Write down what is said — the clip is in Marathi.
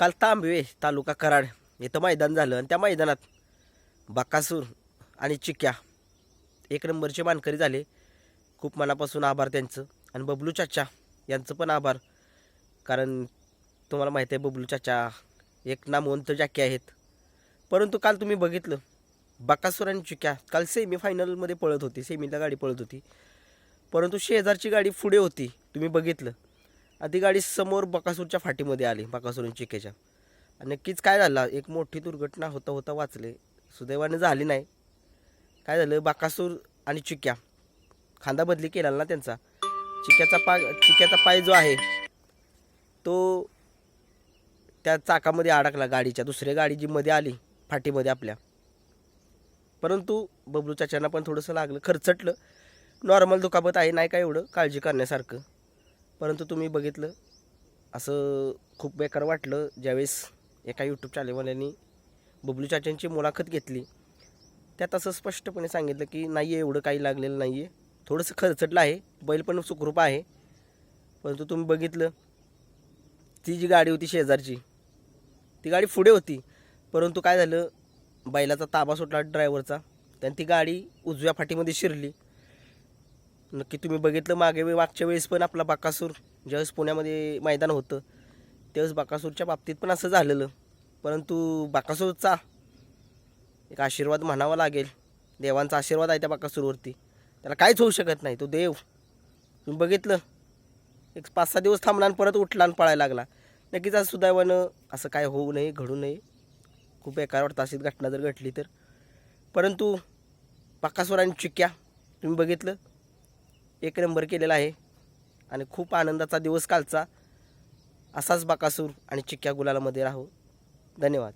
काल तांबवे तालुका कराड इथं मैदान झालं आणि त्या मैदानात बकासूर आणि चिक्या एक नंबरचे मानकरी झाले. खूप मनापासून आभार त्यांचं. आणि बबलू चाचा यांचं पण आभार. कारण तुम्हाला माहिती आहे बबलू चाचा एक नामवंत जाकी आहेत. परंतु काल तुम्ही बघितलं बकासूर आणि चिक्या काल सेमीफायनलमध्ये पळत होती. सेमीला गाडी पळत होती. परंतु शेजारची गाडी पुढे होती. तुम्ही बघितलं. ती गाडी समोर बकासूरच्या फाटीमध्ये आली बकासूरून चिकेच्या. चिक्याच्या आणि नक्कीच काय झालं एक मोठी दुर्घटना होता होता वाचले. सुदैवाने झाली नाही. काय झालं बाकासूर आणि चिक्या. खांदा बदली केला ना त्यांचा. चिक्याचा पाय चिक्याचा पाय जो आहे तो त्या चाकामध्ये अडकला गाडीच्या. दुसऱ्या गाडी जी मध्ये आली फाटीमध्ये आपल्या. परंतु बबलू चाच्यांना पण थोडंसं लागलं खरचटलं. नॉर्मल दुखापत आहे नाही काय एवढं? काळजी करण्यासारखं. परंतु तुम्ही बघितलं असं खूप बेकार वाटलं. ज्यावेळेस एका यूट्यूब चॅनलवाल्यांनी बबलू चाच्यांची मुलाखत घेतली त्यात असं स्पष्टपणे सांगितलं की नाही आहे एवढं काही लागलेलं नाही आहे थोडंसं खरचटलं आहे. बैल पण सुखरूप आहे. परंतु तुम्ही बघितलं ती जी गाडी होती शेजारची ती गाडी पुढे होती. परंतु काय झालं बैलाचा ताबा सुटला ड्रायव्हरचा त्यानं ती गाडी उजव्या फाटीमध्ये शिरली. नक्की तुम्ही बघितलं मागे वे- मागच्या वेळेस पण आपला बाकासूर ज्यावेळेस पुण्यामध्ये मैदान होतं त्यावेळेस बाकासूरच्या बाबतीत पण असं झालेलं. परंतु बाकासूरचा एक आशीर्वाद म्हणावा लागेल. देवांचा आशीर्वाद आहे त्या बाकासूरवरती. त्याला काहीच होऊ शकत नाही. तो देव. तुम्ही बघितलं? एक पाच सहा दिवस थांबला आणि परत उठला आणि पळायला लागला. नक्कीच आज सुदैवानं असं काय होऊ नये घडू नये. खूप बेकार वाटतं अशीच घटना जर घडली तर. परंतु बाकासूर आणि चिक्या तुम्ही बघितलं? एक नंबर केलेला आहे. आणि खूप आनंदाचा दिवस कालचा. असाच बाकासूर आणि चिक्क्या गुलालामध्ये राहू. धन्यवाद.